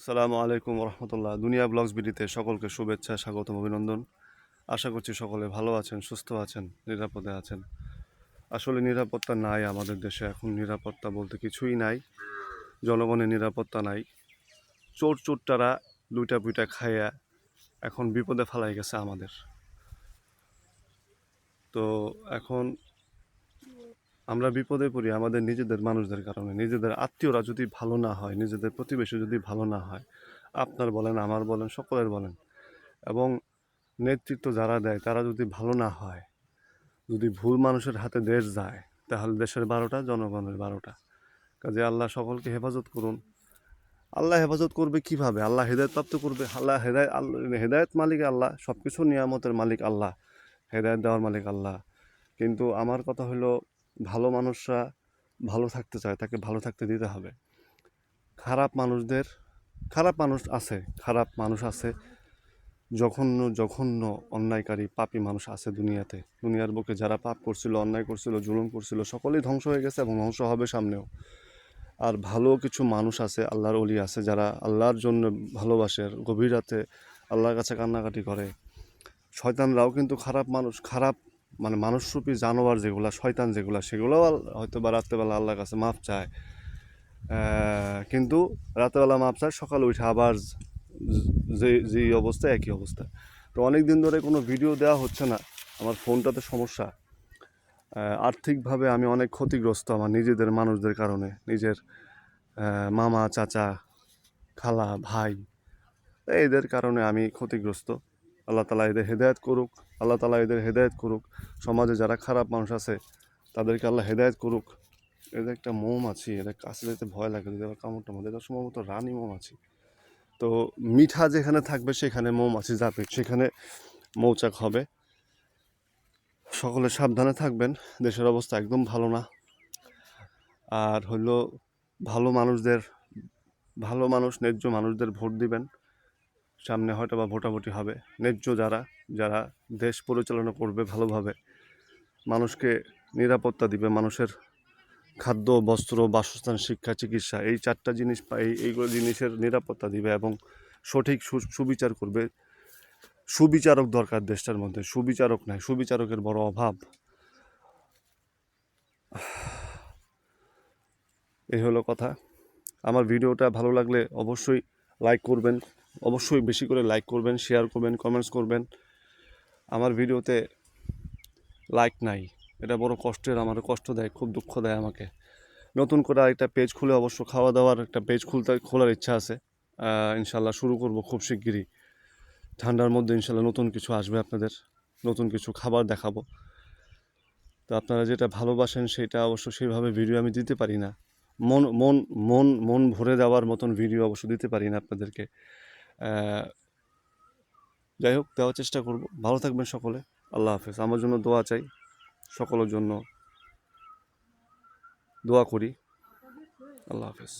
আসসালামু আলাইকুম রহমতুল্লাহ দুনিয়া ব্লগস বিডিতে সকলকে শুভেচ্ছা, স্বাগতম, অভিনন্দন। আশা করছি সকলে ভালো আছেন, সুস্থ আছেন, নিরাপদে আছেন। আসলে নিরাপত্তা নাই আমাদের দেশে, এখন নিরাপত্তা বলতে কিছুই নাই, জনগণের নিরাপত্তা নাই। চোর চোরটারা লুইটা পুইটা খাইয়া এখন বিপদে ফেলাই গেছে আমাদের। তো এখন আমরা বিপদে পড়ি আমাদের নিজেদের মানুষদের কারণে। নিজেদের আত্মীয়রা যদি ভালো না হয়, নিজেদের প্রতিবেশী যদি ভালো না হয়, আপনার বলেন, আমার বলেন, সকলের বলেন, এবং নেতৃত্ব যারা দেয়, তারা যদি ভালো না হয়, যদি ভুল মানুষের হাতে দেশ যায়, তাহলে দেশের বারোটা, জনগণের বারোটা। কাজে আল্লাহ সকলকে হেফাজত করুন। আল্লাহ হেফাজত করবে কীভাবে? আল্লাহ হেদায়ত প্রাপ্ত করবে। আল্লাহ হেদায়ত আল্লাহ হেদায়ত মালিক আল্লাহ সব কিছু নিয়ামতের মালিক আল্লাহ, হেদায়ত দেওয়ার মালিক আল্লাহ। কিন্তু আমার কথা হলো ভালো মানুষরা ভালো থাকতে চায়, তাকে ভালো থাকতে দিতে হবে। খারাপ মানুষদের, খারাপ মানুষ আছে, খারাপ মানুষ আছে, জঘন্য জঘন্য অন্যায়কারী, পাপী মানুষ আছে দুনিয়াতে। দুনিয়ার বুকে যারা পাপ করছিল, অন্যায় করছিল, জুলুম করছিল, সকলেই ধ্বংস হয়ে গেছে এবং ধ্বংস হবে সামনেও। আর ভালো কিছু মানুষ আছে, আল্লাহর অলি আছে, যারা আল্লাহর জন্য ভালোবাসে, গভীর রাতে আল্লাহর কাছে কান্নাকাটি করে। শয়তানরাও কিন্তু খারাপ মানুষ, খারাপ মানে মানুষরূপী জানোয়ার যেগুলা, শয়তান যেগুলা, সেগুলোও আল- হয়তো বা রাত্রেবেলা আল্লাহর কাছে মাপ চায়। কিন্তু রাতেবেলা মাপ চায়, সকালে উঠে আবার যে যে অবস্থা, একই অবস্থা। তো অনেক দিন ধরে কোনো ভিডিও দেওয়া হচ্ছে না, আমার ফোনটাতে সমস্যা। আর্থিকভাবে আমি অনেক ক্ষতিগ্রস্ত আমার নিজেদের মানুষদের কারণে, নিজের মামা, চাচা, খালা, ভাই এদের কারণে আমি ক্ষতিগ্রস্ত। আল্লাহ তালা এদের হেদায়েত করুক, আল্লাহ তালা এদের হেদায়েত করুক। সমাজে যারা খারাপ মানুষ আছে, তাদেরকে আল্লাহ হেদায়েত করুক। এদের একটা মোম মৌমাছি এদের কাছে যেতে ভয় লাগে যদি কামড়টা মধ্যে এটা সম্ভবত রানী মৌমাছি তো মিঠা যেখানে থাকবে, সেখানে মোম মৌমাছি যাবে সেখানে মৌচাক হবে। সকলে সাবধানে থাকবেন, দেশের অবস্থা একদম ভালো না। আর হলো ভালো মানুষদের, ভালো মানুষ, ন্যায্য মানুষদের ভোট দিবেন। সামনে হয়তো বা ভোটাভুটি হবে। ন্যায্য যারা যারা দেশ পরিচালনা করবে ভালোভাবে, মানুষকে নিরাপত্তা দিবে, মানুষের খাদ্য, বস্ত্র, বাসস্থান, শিক্ষা, চিকিৎসা, এই চারটা জিনিস এই এইগুলো জিনিসের নিরাপত্তা দিবে এবং সঠিক সুবিচার করবে। সুবিচারক দরকার দেশটার মধ্যে, সুবিচারক নাই, সুবিচারকের বড় অভাব। এই হলো কথা। আমার ভিডিওটা ভালো লাগলে অবশ্যই লাইক করবেন। অবশ্যই বেশি করে লাইক করবেন শেয়ার করবেন কমেন্টস করবেন। আমার ভিডিওতে লাইক নাই। এটা বড় কষ্টের, আমার কষ্ট দেয়, খুব দুঃখ দেয় আমাকে। নতুন করে আরেকটা পেজ খুলে অবশ্য খাওয়া দাওয়ার একটা পেজ খুলতে, খোলার ইচ্ছা আছে। ইনশাল্লাহ শুরু করব খুব শিগগিরই। ঠান্ডার মধ্যে ইনশাল্লাহ নতুন কিছু আসবে আপনাদের, নতুন কিছু খাবার দেখাবো। তো আপনারা যেটা ভালোবাসেন সেটা অবশ্য সেইভাবে ভিডিও আমি দিতে পারি না। মন মন মন মন ভরে দেওয়ার মতন ভিডিও অবশ্য দিতে পারি না আপনাদেরকে। যাই হোক, দেওয়ার চেষ্টা করব। ভালো থাকবেন সকলে। আল্লাহ হাফেজ। আমার জন্য দোয়া চাই সকলের জন্য। দোয়া করি। আল্লাহ হাফেজ।